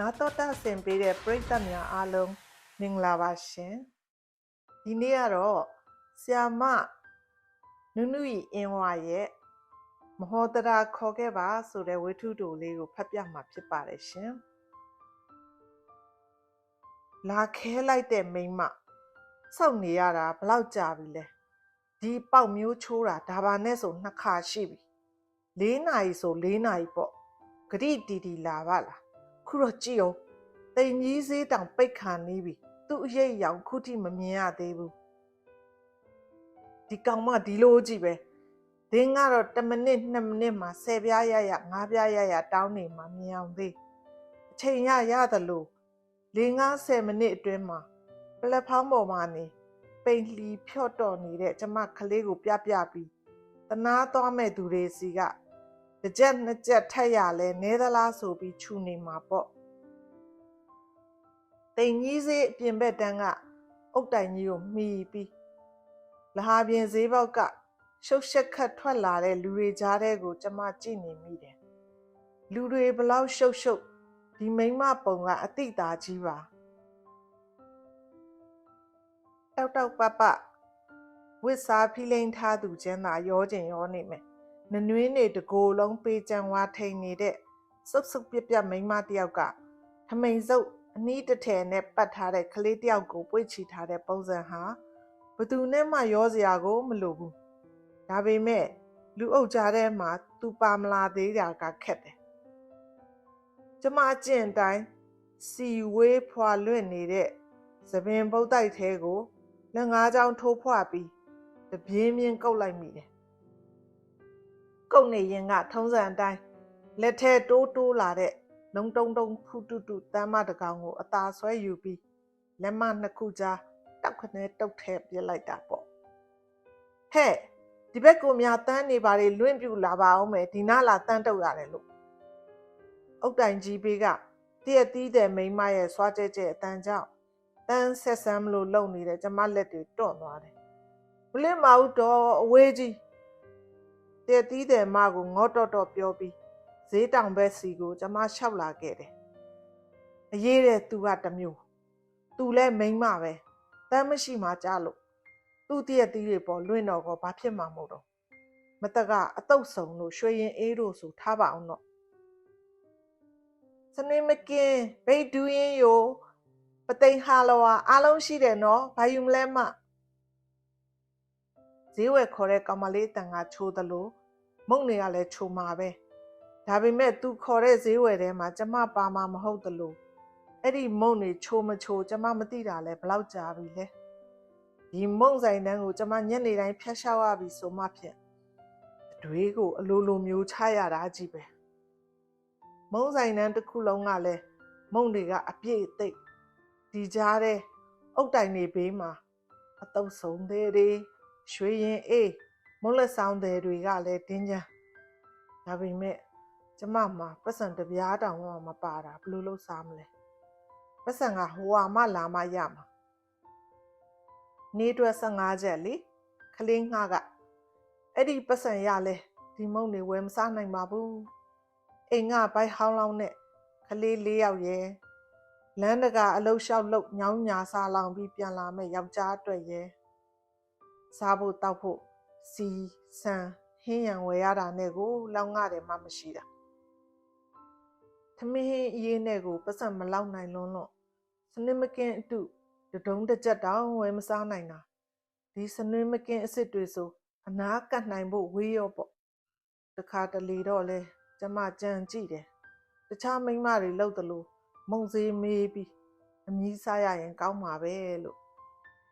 နာတော်တာဆင်ပေးတဲ့ပရိသတ်များအားလုံးမင်္ဂလာပါရှင်ဒီနေ့ကတော့ဆီယာမနုနုဤအင်းဝါရဲ့မဟောတရာခေါ်ခဲ့ပါဆိုတဲ့ဝိထုတူလေးကိုဖတ်ပြမှာဖြစ်ပါတယ်ရှင်လာခဲလိုက်တဲ့မိန်းမစောက်နေရတာဘယ်လောက်ကြာပြီလဲဒီပေါက်မျိုးချိုးတာဒါပါနဲ့ဆိုနှစ်ခါရှိပြီ၄နာရီဆို၄နာရီပေါ့ဂရိတီတီလာပါလား ခုတော့ကြည့်အောင်တိမ်ကြီးစေးတောင်ပိတ်ခံနေပြီသူ့အရေးရောင်ခုထိမမြင်ရသေးဘူးဒီကောင်မဒီလိုကြည့်ပဲဒင်းကတော့10မိနစ်2မိနစ်မှာ10ပြားရရ5ပြားရရတောင်းနေမှမြင်အောင်သေးအချိန်ရရသလို4-50မိနစ်အတွင်းမှာပလက်ဖောင်းပေါ်မှာနေပိန်လှီဖြော့တော်နေတဲ့ကျမကလေးကိုပြပြပြီးတနာသွားမဲ့သူတွေစီက တစ်ချက်နှစ်ချက်ထက်ရလဲနဲသလားဆိုပြီးခြူနေမှာပေါ့တိမ်ကြီးစေးအပြင်ဘက်တန်းကအုတ်တိုင်ကြီးကိုမှီပြီးလဟာပြင်ဈေးပေါက်ကရှုပ်ရှက်ခတ်ထွက်လာတဲ့လူတွေကြားထဲကိုကျမကြည့်နေမိတယ်လူတွေဘလောက်ရှုပ်ရှုပ်ဒီမိန်းမပုံကအတိတ်သားကြီးပါတောက်တောက်ပပဝစ်စားဖိလိန်ထားသူချင်းသာရောကျင်ရောနေမယ် နနွေးနေတကိုယ်လုံးပေးကြံဝါထိန်နေတဲ့စုပ်စုပ်ပြက်ပြက်မိန်းမတစ်ယောက်ကထမိန်စုပ်အနီးတစ်ထည်နဲ့ပတ်ထားတဲ့ကလေးတစ်ယောက်ကိုပွေ့ချီထားတဲ့ပုံစံဟာဘသူနဲ့မှရောစရာကိုမလိုဘူးဒါပေမဲ့လူအုပ်ကြားထဲမှာသူပါမလာသေးတာကခက်တယ်ကျမအကျင့်အတိုင်းစီဝေးဖွာလွင့်နေတဲ့သပင်ပုတ်တိုက်သေးကိုလက်ငါးချောင်းထိုးဖွာပြီးတပြင်းပြင်းကုတ်လိုက်မိတယ် ကုတ်နေရင်ကထုံးစံအတိုင်းလက်ထဲတိုးတိုးလာတဲ့လုံတုံတုံဖူတူတူတမ်းမတကောင်ကိုအသာဆွဲယူပြီးလက်မနှစ်ခုကြားတောက်ခနဲတုတ်ထဲပြစ်လိုက်တာပေါ့ဟဲ့ဒီဘက်ကိုများတန်းနေပါလေလွင့်ပြူလာပါအောင်မယ်ဒီနားလာတန်းတုတ်ရတယ်လို့အုတ်တိုင်ကြီးပေးကတည့်တီးတဲ့မိန်းမရဲ့ဆွားကြဲကြဲအတန်ကြောင့်တန်းဆက်ဆမ်းမလို့လုံနေတဲ့ကျမလက်တွေတွန့်သွားတယ်မလစ်မအောင်တော့အဝေးကြီး တည့်တီးတဲ့မကိုငေါတော့တော့ပြောပြီးဈေးတောင်ဘက်စီကိုကျမလျှောက်လာခဲ့တယ်အရေးတဲ့သူကတစ်မျိုးသူလဲမိန်းမပဲတမ်းမရှိမှကြားလို့သူ့တည့်တီးတွေပေါ်လွင့်တော့ကောဘာဖြစ်မှာမဟုတ်တော့မတကအတုတ်ဆုံလို့ရွှေရင်အေးတို့ဆိုထားပါအောင်တော့စနေမကင်ဘိတ်ဒူးရင်ယိုပသိမ်ဟာလောအားလုံးရှိတယ်နော်ဘာယူမလဲမ ဈေးဝယ်ခေါ်တဲ့ကောင်မလေးတန်ကချိုးသလိုမုံတွေကလည်းချိုမှာပဲဒါပေမဲ့သူခေါ်တဲ့ဈေးဝယ်ထဲမှာကျမပါမှာမဟုတ်သလိုအဲ့ဒီမုံတွေချိုမချိုကျမမသိတာလဲဘလောက်ကြာပြီလဲဒီမုံဆိုင်တန်းကိုကျမညနေတိုင်းဖျက်ရှောက်ရပြီဆိုမှဖြင့်အတွေးကို အလိုလိုမျိုးချရတာကြီးပဲမုံဆိုင်တန်းတစ်ခုလုံးကလည်းမုံတွေကအပြည့်အသိပ်ဒီကြားတဲ့အုတ်တိုင်တွေဘေးမှာအတုပ်ဆုံးသေးတွေ ရွှေရင်အေးမုံလက်ဆောင်တွေတွေကလည်းတင်းချမ်းဒါပေမဲ့ကျမမှာပတ်စံတပြားတောင်မှမပါတာဘယ်လိုလုပ်စားမလဲပတ်စံကဟိုဟာမှလာမှရမှာနေအတွက်15ချက်လေခလင်းငှားကအဲ့ဒီပတ်စံရလဲဒီမုံတွေဝယ်မစားနိုင်ပါဘူးအိမ်ကဘိုက်ဟောင်းလောင်းနဲ့ကလေး၄ယောက်ရဲ့လမ်းတကာအလုရှောက်လုတ်ညောင်းညာစားလောင်ပြီးပြန်လာမဲ့ယောက်ျားအတွက်ရဲ့ စားဖို့တောက်ဖို့စီဆန်ဟင်းရံဝယ်ရတာနဲ့ကိုလောင်ငတယ်မှမရှိတာသမင်းအရေးနဲ့ကိုပတ်စံမလောက်နိုင်လွန်းလို့စနစ်မကင်းအတုတဒုံတစ်ကြက်တောင်ဝယ်မစားနိုင်တာဒီစနစ်မကင်းအစ်စ်တွေဆိုအနာကတ်နိုင်ဖို့ဝေးရောပေါ့တခါတလေတော့လဲကျမကြံကြည့်တယ်တခြားမိန်းမတွေလောက်တယ်လို့မုံစေးမေးပြီးအမီးစားရရင်ကောင်းမှာပဲလို့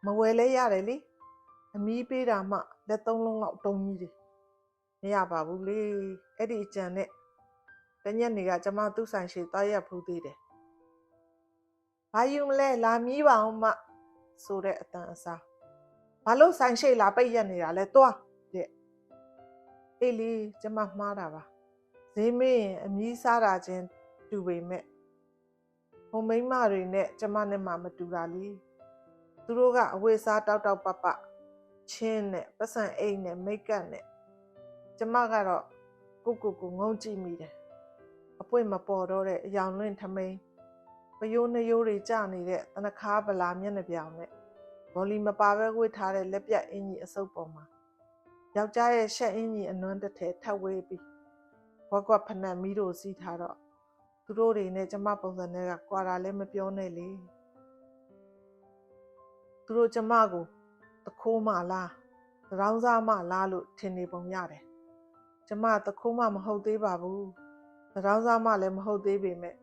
မဝယ်လဲရတယ်လေ အမီးပေးတာမှလက်သုံးလုံးလောက်တုံးကြီးတယ်မရပါဘူးလေအဲ့ဒီအကြံနဲ့တညက်နေကကျမသူ့ဆိုင်ရှိသွားရက်ဖူးသေးတယ်။ဘာယူမလဲလာမီးပါအောင်မဆိုတဲ့အတန်အစားဘာလို့ဆိုင်ရှိလာပိတ်ရက်နေတာလဲတွားတဲ့အေးလေကျမမှားတာပါဈေးမေးရင်အမီးစားတာချင်းတူပေမဲ့ဟိုမိန်းမတွေနဲ့ကျမနဲ့မှမတူတာလေသူတို့ကအဝတ်စားတောက်တောက်ပပ ချင်းနဲ့ပတ်စံအိတ်နဲ့မိတ်ကပ်နဲ့ကျမကတော့ကိုကိုကိုငုံကြည့်မိတယ်အပွင့်မပေါ်တော့တဲ့အယောင်လွင့်ထမိန်ယိုးနှယိုးတွေကျနေတဲ့တနခါဗလာမျက်နှာပြောင်နဲ့ဘောလီမပါပဲဝတ်ထားတဲ့လက်ပြတ်အင်ကြီးအစုပ်ပေါ်မှာယောက်ျားရဲ့ရှက်အင်ကြီးအနွမ်းတစ်ထည်ထပ်ဝေးပြီးဝက်ကွက်ဖနက်မီးတို့စီးထားတော့သူတို့တွေနဲ့ကျမပုံစံနဲ့ကကွာတာလည်းမပြောနဲ့လေသူတို့ကျမကို တခိုးမလားသရောင်းစားမလားလို့ထင်နေပုံရတယ်ကျမတခိုးမမဟုတ်သေးပါဘူးသရောင်းစားမလည်းမဟုတ်သေးပေမဲ့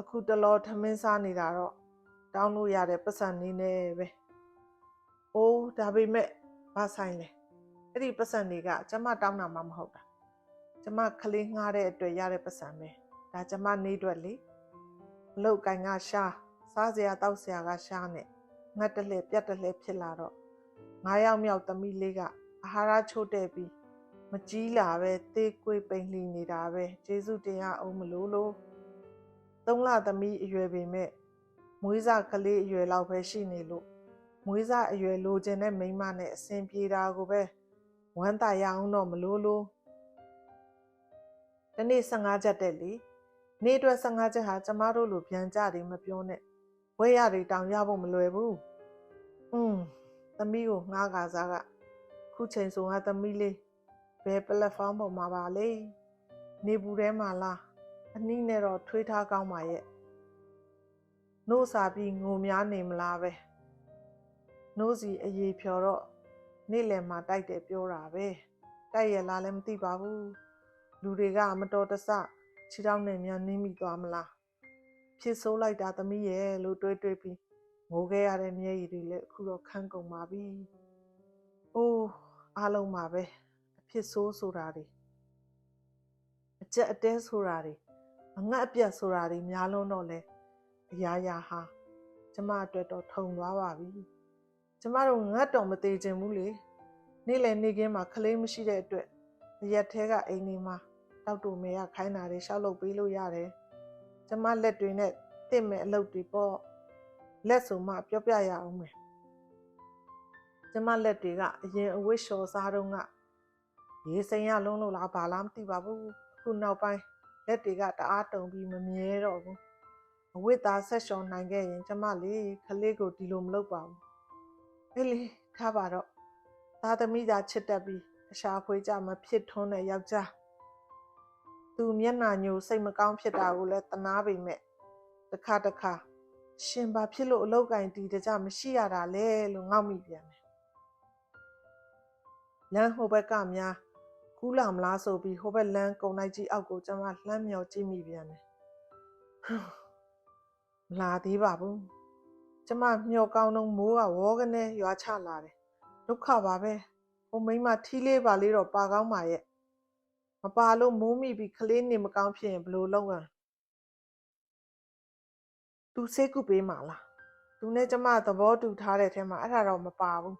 အခုတလောထမင်းစားနေတာတော့တောင်းလို့ရတဲ့ပတ်စံနေနေပဲ။အိုးဒါပေမဲ့ဘာဆိုင်လဲ။အဲ့ဒီပတ်စံတွေကကျမတောင်းတာမှမဟုတ်တာ။ကျမကလေးငှားတဲ့အတွက်ရတဲ့ပတ်စံပဲ။ဒါကျမနေအတွက်လေ။မလုတ်ကိုင်ကရှားစားစရာတောက်စရာကရှားနဲ့ငတ်တလှပြတ်တလှဖြစ်လာတော့ ငါးယောက်မြောက်သမီးလေးကအာဟာရချို့တဲ့ပြီးမကြီးလာပဲသေးကွေးပိန်လှီနေတာပဲကျေးဇူးတင်ရအောင်မလို့လို့သုံးလသမီးအရွယ်ပေမဲ့မွေးစားကလေးအရွယ်လောက်ပဲရှိနေလို့မွေးစားအရွယ်လိုချင်တဲ့မိန်းမနဲ့အဆင်ပြေတာကိုပဲဝမ်းသာရအောင်တော့မလို့လို့ဒီနေ့15ချက်တဲ့လေနေ့အတွက်15ချက်ဟာကျမတို့လိုပြန်ကြတယ်မပြောနဲ့ဝဲရတွေတောင်ရဖို့မလွယ်ဘူးอืม သမီးကိုငှားကာစားကခုချိန်ဆိုငါသမီးလေးဘယ်ပလက်ဖောင်းပေါ်မှာပါလဲနေဘူးထဲမှာလားအနည်းနဲ့တော့ထွေးထားကောင်းပါရဲ့နို့စာပြီးငိုများနေမလားပဲနို့စီအရေးဖြော်တော့နေ့လယ်မှာတိုက်တယ်ပြောတာပဲတိုက်ရလားလည်းမသိပါဘူးလူတွေကမတော်တဆခြေထောက်နဲ့မြန်နင်းမိသွားမလားဖြစ်ဆိုးလိုက်တာသမီးရဲ့လို့တွေးတွေးပြီး ငိုခဲ့ရတဲ့မျက်ရည်တွေလည်းအခုတော့ခန်းကုန်ပါပြီ။အိုးအားလုံးပါပဲအဖြစ်ဆိုးဆိုတာတွေအကြက်အတဲဆိုတာတွေအငတ်အပြတ်ဆိုတာတွေများလုံးတော့လဲအရာရာဟာကျမအတွက်တော့ထုံသွားပါပြီ။ကျမတို့ငတ်တော်မသေးခြင်းဘူးလေ။နေ့လယ်နေ့ခင်းမှာခလေးမရှိတဲ့အတွက်ရက်သေးကအိမ်နေမှာတောက်တူမေကခိုင်းတာတွေရှောက်လုပ်ပေးလို့ရတယ်။ကျမလက်တွေနဲ့တင့်မဲ့အလုပ်တွေပေါ့ လက်ဆိုမှပြောပြရအောင်မယ်။ကျမလက်တွေကအရင်အဝတ်လျှော်စားတော့ကရေးစိမ်ရလုံးလို့လားဘာလားမသိပါဘူး။ခုနောက်ပိုင်းလက်တွေကတအားတုံပြီးမမြဲတော့ဘူးအဝိသားဆက်လျှော်နိုင်ခဲ့ရင် ကျမလေးခလေးကိုဒီလိုမလုပ်ပါဘူးအေးလေထားပါတော့သားသမီးသာချစ်တတ်ပြီးအရှာဖွေကြမဖြစ်ထွန်းတဲ့ယောက်ျားသူမျက်နှာညိုစိတ်မကောင်းဖြစ်တာကိုလည်းတနာပေမဲ့တစ်ခါတစ်ခါ ရှင်ဘာဖြစ်လို့အလောက်ကင်တီတကြမရှိရတာလဲလို့ငေါ့မိပြန်တယ်လမ်းဟိုဘက်ကများကူးလာမလားဆိုပြီးဟိုဘက်လမ်းကုံလိုက်ကြီးအောက်ကိုကျွန်မလှမ်းမြော်ကြည့်မိပြန်တယ်မလာသေးပါဘူးကျမမျောကောင်းတော့မိုးကဝေါကနေရွာချလာတယ်ဒုက္ခပါပဲဟိုမိမထီးလေးပါလေးတော့ပါကောင်းပါရဲ့မပါလို့မိုးမိပြီးကလေးနေမကောင်းဖြစ်ရင်ဘလို့လုံးอ่ะ သူစိတ်ကူပေးမှာလားသူနဲ့ကျမသဘောတူထားတဲ့ထဲမှာအဲ့ဒါတော့မပါဘူး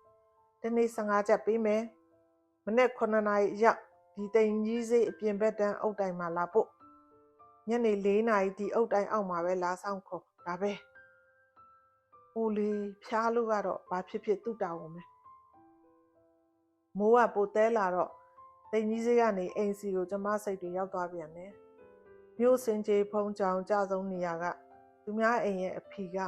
ဒီနေ့15ချက်ပေးမယ်မနေ့9နာရီရောက်ဒီတိမ်ကြီးစိတ်အပြင်ဘက်တန်းအုတ်တိုင်မှာလာဖို့ညနေ4နာရီဒီအုတ်တိုင်အောက်မှာပဲလာဆောင်ခေါ်ဒါပဲ။အိုလီဖျားလို့ကတော့ဘာဖြစ်ဖြစ်သူ့တာဝန်ပဲ။မိုးကပိုတဲလာတော့တိမ်ကြီးစိတ်ကနေအိမ်စီကိုကျမစိတ်တွေရောက်သွားပြန်တယ်။မြို့စင်ကြီးဖုံးကြောင်ကြဆုံးနေရက သူများအိမ်ရဲ့အဖီက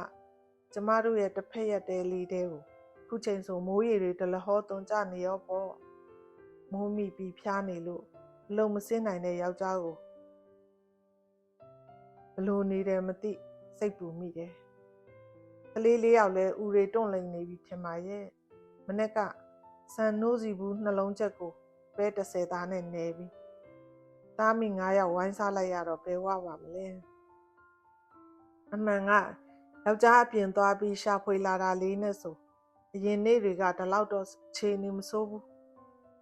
ကျမတို့ရဲ့တစ်ဖက်ရက်တဲလေးတဲကိုခုချိန်ဆိုမိုးရေတွေဒလဟောသွန်ကြနေရောပေါ့။မိုးမိပြီးဖျားနေလို့အလုံးမစင်းနိုင်တဲ့ယောက်ျားကိုဘလို့နေတယ်မသိစိတ်ပူမိတယ်ကလေးလေးယောက်လဲဦးရီတွန့်လိန်နေပြီထင်ပါရဲ့မနေ့ကဆန်နိုးစီဘူးနှလုံးချက်ကိုပဲ30သားနဲ့နေပြီသားမိ9ယောက်ဝိုင်းစားလိုက်ရတော့ဘယ်ဝပါမလဲ အမှန်ကယောက်ျားအပြင်သွားပြီးရှာဖွေလာတာလေးနဲ့ဆိုအရင်နေ့တွေကဒီလောက်တော့ခြေနေမစိုးဘူး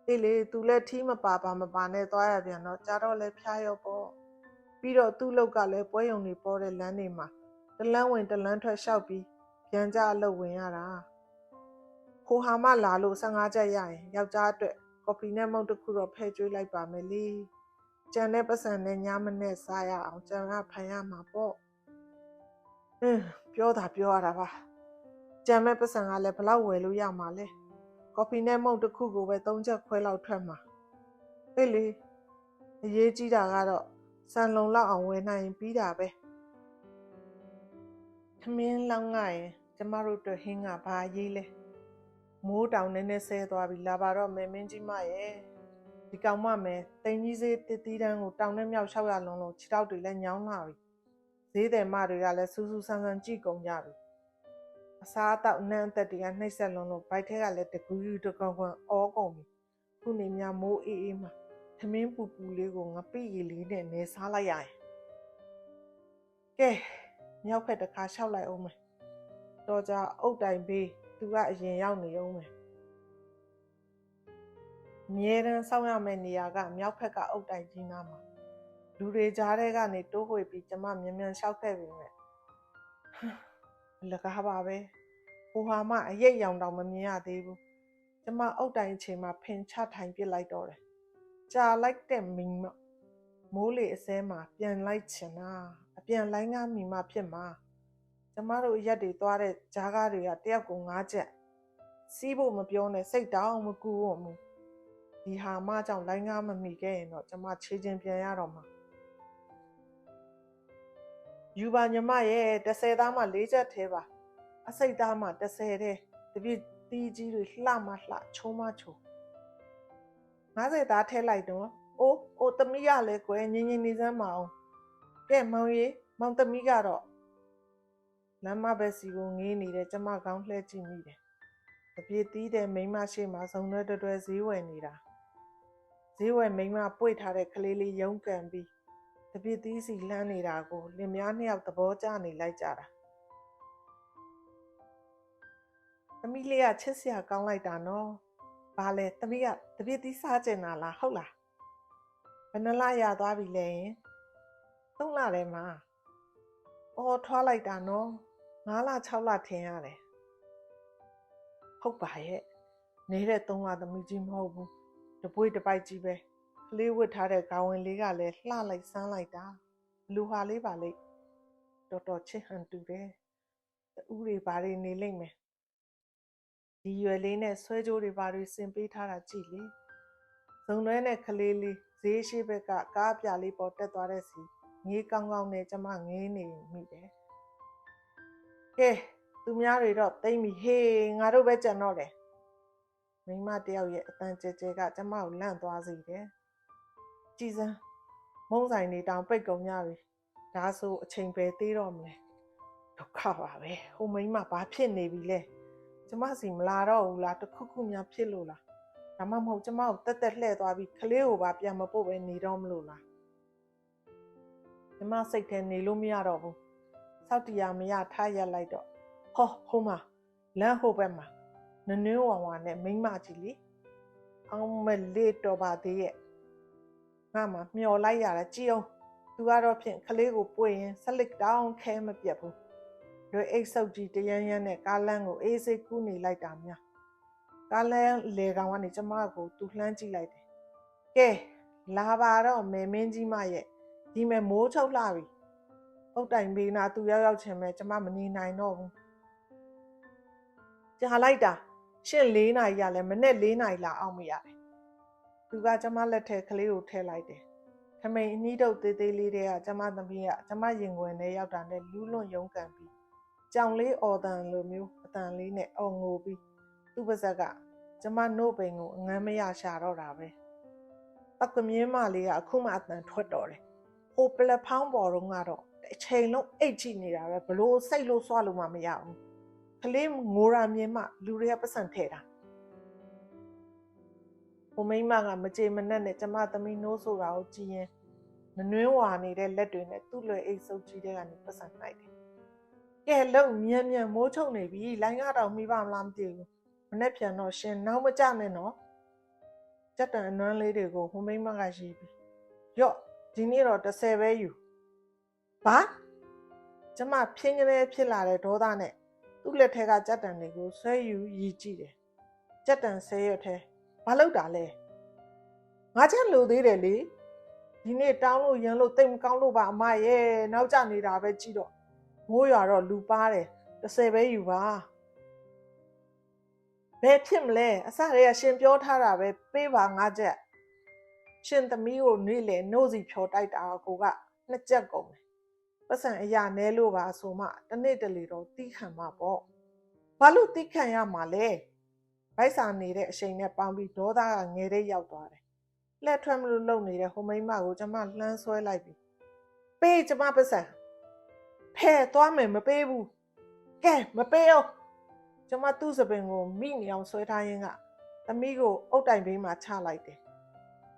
အေးလေသူလည်းထီးမပါပါမပါနဲ့သွားရပြန်တော့ကြာတော့လဲဖျားရောပေါ့ပြီးတော့သူ့လောက်ကလည်းပွဲရုံတွေပေါ်တဲ့လမ်းတွေမှာတလန်းဝင်တလန်းထွက်လျှောက်ပြီးပြန်ကြအလုပ်ဝင်ရတာခိုဟာမလာလို့15ချက်ရရင်ယောက်ျားအတွက်ကော်ဖီနဲ့မုန့်တစ်ခုတော့ဖဲကျွေးလိုက်ပါမယ်လေကြံတဲ့ပတ်စံနဲ့ညမနဲ့စားရအောင်ကြံကဖန်ရမှာပေါ့ အင်းပြောတာပြောရတာပါကြံမဲ့ပတ်စံကလည်းဘလောက်ဝယ်လို့ရမှာလဲကော်ဖီနဲ့မုန့်တစ်ခုကိုပဲ၃ချက်ခွဲလောက်ထွက်မှာအေးလေအရေးကြီးတာကတော့စံလုံလောက်အောင်ဝယ်နိုင်ရင်ပြီးတာပဲမင်းလောင်းငါရင်ကျမတို့အတွက်ဟင်းကဘာရေးလဲမိုးတောင်နည်းနည်းဆဲသွားပြီလာပါတော့မယ်မင်းကြီးမရဲ့ဒီကောင်မမယ်တိမ်ကြီးစေးတစ်တီးတန်းကိုတောင်နဲ့မြောက်600လုံးလုံးခြေထောက်တွေလည်းညောင်းလာပြီ ဈေးတယ်မတွေကလည်းစူးစူးဆန်းဆန်းကြည့်ကုန်ကြပြီအစားအသောက်နန်းအသက်တွေကနှိမ့်ဆက်လုံးလို့ဘိုက်ထဲကလည်းတကူးယူတကောင်ကောင်အောကုန်ပြီခုနေမြမိုးအေးအေးမှာသမင်းပူပူလေးကိုငပိရီလေးနဲ့နေစားလိုက်ရရင်ကဲမြောက်ဖက်တစ်ခါလျှောက်လိုက်အောင်မယ်တော်ကြအုတ်တိုင်ဘေးသူကအရင်ရောက်နေအောင်မယ်အမြဲတမ်းစောင့်ရမယ့်နေရာကမြောက်ဖက်ကအုတ်တိုင်ကြီးနားမှာ လူတွေကြားထဲကနေတိုးဝှေပြီးကျမမြန်မြန်လျှောက်ခဲ့ပြီမဲ့လကားပါပဲဟိုဟာမှအရိပ်ရောင်တောင်မမြင်ရသေးဘူးကျမအုတ်တိုင်အချိန်မှာဖင်ချထိုင်ပစ်လိုက်တော့တယ်ကြာလိုက်တဲ့မင်းမမိုးလေအစဲမှာပြန်လိုက်ချင်တာအပြန်လိုင်းကားမိမဖြစ်မှာကျမတို့အရက်တွေသွားတဲ့ဂျားကားတွေကတယောက်ကို၅ချက်စီးဖို့မပြောနဲ့စိတ်တောင်းမကူဘူးမူဒီဟာမကြောင့်လိုင်းကားမမိခဲ့ရင်တော့ကျမခြေချင်းပြန်ရတော့မှာ ယူပါညီမရဲ့30သားမှ4ချက်သေးပါအစိတ်သားမှ30တဲ့တပြည့်တီးကြီးတွေလှမလှချုံမချုံ90သားထဲလိုက်တော့အိုးအိုးသမီးရလဲကွယ်ငင်းငင်းနေစမ်းမအောင်ကဲမောင်ရီမောင်သမီးကတော့လမ်းမဘက်စီကိုငေးနေတဲ့ကျမကောင်းလှဲကြည့်မိတယ်တပြည့်တီးတဲ့မိန်းမရှိမှစုံတွဲတွဲတွဲဈေးဝယ်နေတာဈေးဝယ်မိန်းမပွေထားတဲ့ကလေးလေးရုံးကန်ပြီးတ ပြည့်တီးစီလှမ်းနေတာကိုလင်မယားနှစ်ယောက်သဘောကျနေလိုက်ကြတာသမီးလေးကချစ်စရာကောင်းလိုက်တာနော်ဘာလဲသမီးကတပြည့်တီးစားကျင်တာလားဟုတ်လားဘယ်နှလရသွားပြီလဲရင်သုံးလထဲမှာအော်ထွားလိုက်တာနော်9လ6လထင်ရတယ်ဟုတ်ပါရဲ့နေတဲ့3လသမီးကြီးမဟုတ်ဘူးတပွေးတပိုက်ကြီးပဲ ကလေးဝတ်ထားတဲ့ခေါင်းဝင်လေးကလည်းလှလိုက်ဆန်းလိုက်တာလူဟာလေးပါလိမ့်တော်တော်ချစ်ဟန်တူတယ်တူတွေဘာတွေနေလိမ့်မယ်ဒီရွယ်လေးနဲ့ဆွဲကြိုးတွေဘာတွေဆင်ပေးထားတာကြည့်လေဇုံတွဲနဲ့ကလေးလေးဈေးရှိဘက်ကကားပြလေးပေါ်တက်သွားတဲ့စီငေးကောင်းကောင်းနဲ့ကျမငေးနေမိတယ်ကဲသူများတွေတော့တိမ့်ပြီဟေးငါတို့ပဲကြံတော့တယ်မိမတယောက်ရဲ့အတန်ကြဲကြဲကကျမကိုလန့်သွားစေတယ် ကြည်စမ်းမုံဆိုင်နေတောင်ပိတ်ကုန်ကြပြီဒါဆိုအချိန်ပဲသေးတော့မလဲဒုက္ခပါပဲဟိုမိမဘာဖြစ်နေပြီလဲကျမစီမလာတော့ဘူးလားတခုခုများဖြစ်လို့လားဒါမှမဟုတ်ကျမကိုတက်တက်လှဲ့သွားပြီးကလေးကိုပါပြန်မပို့ပဲနေတော့မလို့လားကျမစိတ်ထဲနေလို့မရတော့ဘူးစောက်တရားမရထားရက်လိုက်တော့ဟောဟိုမှာလမ်းဟိုဘက်မှာနနွေးဝါဝါနဲ့မိန်းမကြီးလေအောင်မလေးတော့ပါသေးရဲ့ ငါမှမျော်လိုက်ရတာကြည်အောင်သူကတော့ဖြင့်ကလေးကိုပွေရင်ဆက်လက်တောင်းခဲမပြတ်ဘူးလွယ်အိတ်ဆုပ်ကြီးတရမ်းရမ်းနဲ့ကားလန်းကိုအေးစိတ်ကူးနေလိုက်တာများကားလန်းလေကောင်ကနေကျမကိုသူလှမ်းကြည့်လိုက်တယ်ကဲလာပါတော့မေမင်းကြီးမရဲ့ဒီမဲ့မိုးချုပ်လာပြီအုတ်တိုင်ဘေးနာသူရောက်ရောက်ချင်မဲ့ကျမမနေနိုင်တော့ဘူးကြာလိုက်တာရှင့်၄နာရီရလဲမနေ့၄နာရီလာအောင်မရတယ် သူကကျမလက်ထဲကလေးကိုထည့်လိုက်တယ်ထမိန်အနီးတုပ်သေးသေးလေးတွေကကျမသမီးကကျမရင်ခွင်ထဲရောက်တာနဲ့လူးလွန်ရုံးကန်ပြီးကြောင်လေးအော်တန်လိုမျိုးအတန်လေးနဲ့အော်ငိုပြီးသူ့ပါဇက်ကကျမနှုတ်ပိန်ကိုအငမ်းမရရှာတော့တာပဲအကမြင်းမလေးကအခုမှအတန်ထွက်တော့တယ်ဟိုပလက်ဖောင်းပေါ်တော့ကတော့အချိန်လုံးအိတ်ကြည့်နေတာပဲဘလို့စိတ်လို့ဆွလို့မှမရဘူးကလေးငိုရာမြင်မှလူတွေကပတ်စံထဲတာ ဟိုမိမကမကြေမနက်နဲ့ကျမသမီးနိုးဆိုတာကိုကြည်ရင်နနွင်းဝါနေတဲ့လက်တွေနဲ့သူ့လွယ်အိတ်စုပ်ကြီးတဲ့ကနေပတ်စံနှိုက်တယ်ကဲလုံမြန်မြန်မိုးချုံနေပြီလိုင်းကတော့မိပါမလားမသိဘူးမနေ့ပြန်တော့ရှင်နောက်မကြနဲ့နော်စက်တန်အနွမ်းလေးတွေကိုဟိုမိမကရေးပြီးရော့ဒီနေ့တော့30ပဲယူဘာကျမဖြင်းကလေးဖြစ်လာတဲ့ဒေါသနဲ့သူ့လက်ထက်ကကြက်တန်တွေကိုဆွဲယူရည်ကြည့်တယ်ကြက်တန်ဆဲရွက်ထဲ ဘာလုပ်တာလဲငါချက်လိုသေးတယ်လေဒီနေ့တောင်းလို့ရန်လို့တိတ်မကောင်းလို့ပါအမရဲ့နောက်ကျနေတာပဲကြည့်တော့မိုးရွာတော့လူပါတယ်30ပဲယူပါဘယ်ဖြစ်မလဲအစရေကရှင်ပြောထားတာပဲပေးပါငါချက်ရှင်သမီးကိုနေ့လေနှိုးစီဖြော်တိုက်တာကိုကနှစ်ချက်ကုန်တယ်ပတ်စံအရာနဲလို့ပါဆိုမှတစ်နေ့တလေတော့တီးခံမှာပေါ့ဘာလို့တီးခံရမှာလဲ ဗိုက်စာနေတဲ့အချိန်နဲ့ပေါင်းပြီးဒေါသကငယ်တဲ့ရောက်သွားတယ်လက်ထွက်မလို့လုံနေတဲ့ဟိုမိန်းမကိုကျမလှမ်းဆွဲလိုက်ပြီပေးကျမပတ်စံဖဲသွားမယ်မပေးဘူးကဲမပေးအောင်ကျမသူ့စပင်ကိုမိနေအောင်ဆွဲထားရင်းကသမီးကိုအုတ်တိုင်ဘေးမှာချလိုက်တယ်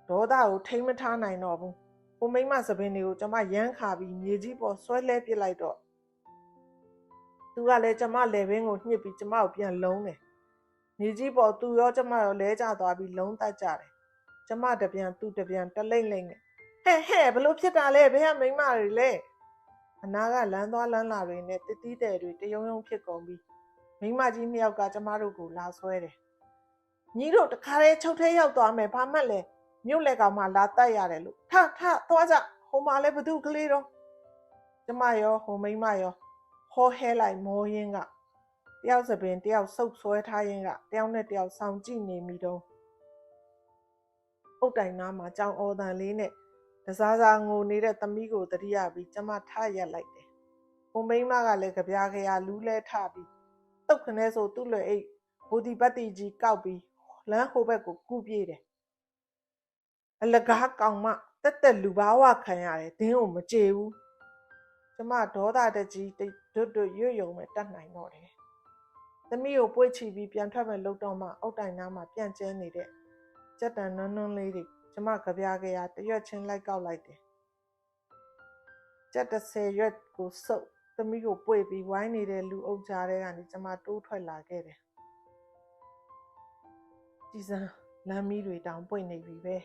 ဒေါသကိုထိမ့်မထားနိုင်တော့ဘူးဟိုမိန်းမစပင်းတွေကိုကျမရမ်းခါပြီးမြေကြီးပေါ်ဆွဲလဲပစ်လိုက်တော့သူကလည်းကျမလေဘင်းကိုညှစ်ပြီးကျမကိုပြန်လုံးတယ် မြေကြီးပေါ်သူရောကျမရောလဲကျသွားပြီးလုံးတက်ကြတယ်ကျမတပြန်သူတပြန်တလိမ့်လိမ့်နဲ့ဟဲ့ဟဲ့ဘလို့ဖြစ်တာလဲဘယ်ကမိန်းမတွေလဲအနာကလမ်းသွားလမ်းလာတွေနဲ့တတိတဲ့တွေတယုံယုံဖြစ်ကုန်ပြီးမိန်းမကြီးနှစ်ယောက်ကကျမတို့ကိုလာဆွဲတယ်ညီတို့တခါတည်းချုပ်ထဲရောက်သွားမယ်ဘာမှလဲမြို့လက်ကောင်မှလာတက်ရတယ်လို့ထထသွားကြဟိုမှာလဲဘသူကလေးတော့ကျမရောဟိုမိန်းမရောဟောဟဲလိုက်မောရင်းက တယောက်စပင်တယောက်ဆုပ်ဆွဲထားရင်းကတယောက်နဲ့တယောက်ဆောင်ကြည့်နေမိတော့အုတ်တိုင်နားမှာကြောင်အော်တန်လေးနဲ့တစားစားငိုနေတဲ့သမီးကိုတတိယပြီးကျမထရက်လိုက်တယ်ဟိုမိန်းမကလည်းကြပြားကြရာလူးလဲထပြီးတုတ်ခနဲဆိုသူ့လွယ်အိတ်ဘူဒီပတ်တီကြီးကောက်ပြီးလမ်းဟိုဘက်ကိုကူးပြေးတယ်အလကားကောင်မတက်တက်လူဘာဝခံရတယ်ဒင်းကိုမကြေဘူးကျမဒေါသတကြီးတိတ်တွတ်တွတ်ရွတ်ယုံမဲ့တတ်နိုင်တော့တယ် သမီးကိုပွေ့ချီပြီးပြန်ထွက်မဲ့လုံတော့မှအုတ်တိုင်နားမှာပြန့်ကျဲနေတဲ့ကြက်တန်နွန်းနွန်းလေးတွေကျမကြပြားကြရတရွက်ချင်းလိုက်ကောက်လိုက်တယ်ကြက်တစ်ဆယ်ရွက်ကိုစုပ်သမီးကိုပွေ့ပြီးဝိုင်းနေတဲ့လူအုပ်ကြားထဲကနေကျမတိုးထွက်လာခဲ့တယ်ကြည်စံလမ်းမီးတွေတောင်ပွင့်နေပြီပဲ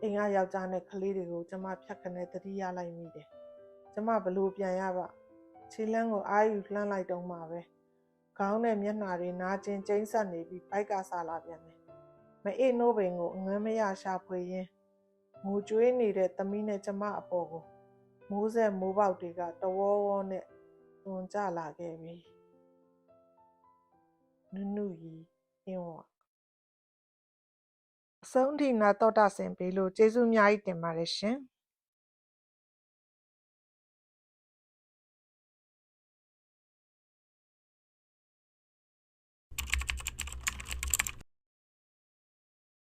အိမ်ကယောက်ျားနဲ့ကလေးတွေကိုကျမဖြတ်ခနဲ့တတိရလိုက်မိတယ်။ကျမဘလို့ပြန်ရပါခြေလန်းကိုအာယူလှမ်းလိုက်တော့မှပဲ ခေါင်းနဲ့မျက်နှာတွေနာကျင်ကျိန်းဆက်နေပြီးဘိုက်ကစားလာပြန်တယ်။မအေးနိုးပင်ကိုအငမ်းမရရှာဖွေရင်းငိုကြွေးနေတဲ့သမီးနဲ့ကျမအပေါ်ကိုမိုးဆက်မိုးပေါက်တွေကတဝေါဝေါနဲ့တွန်ကျလာခဲ့ပြီ။နုနုရီအင်းဝအဆုံးထိနာတော်တာဆင်ပေးလို့ကျေးဇူးအများကြီးတင်ပါတယ်ရှင်။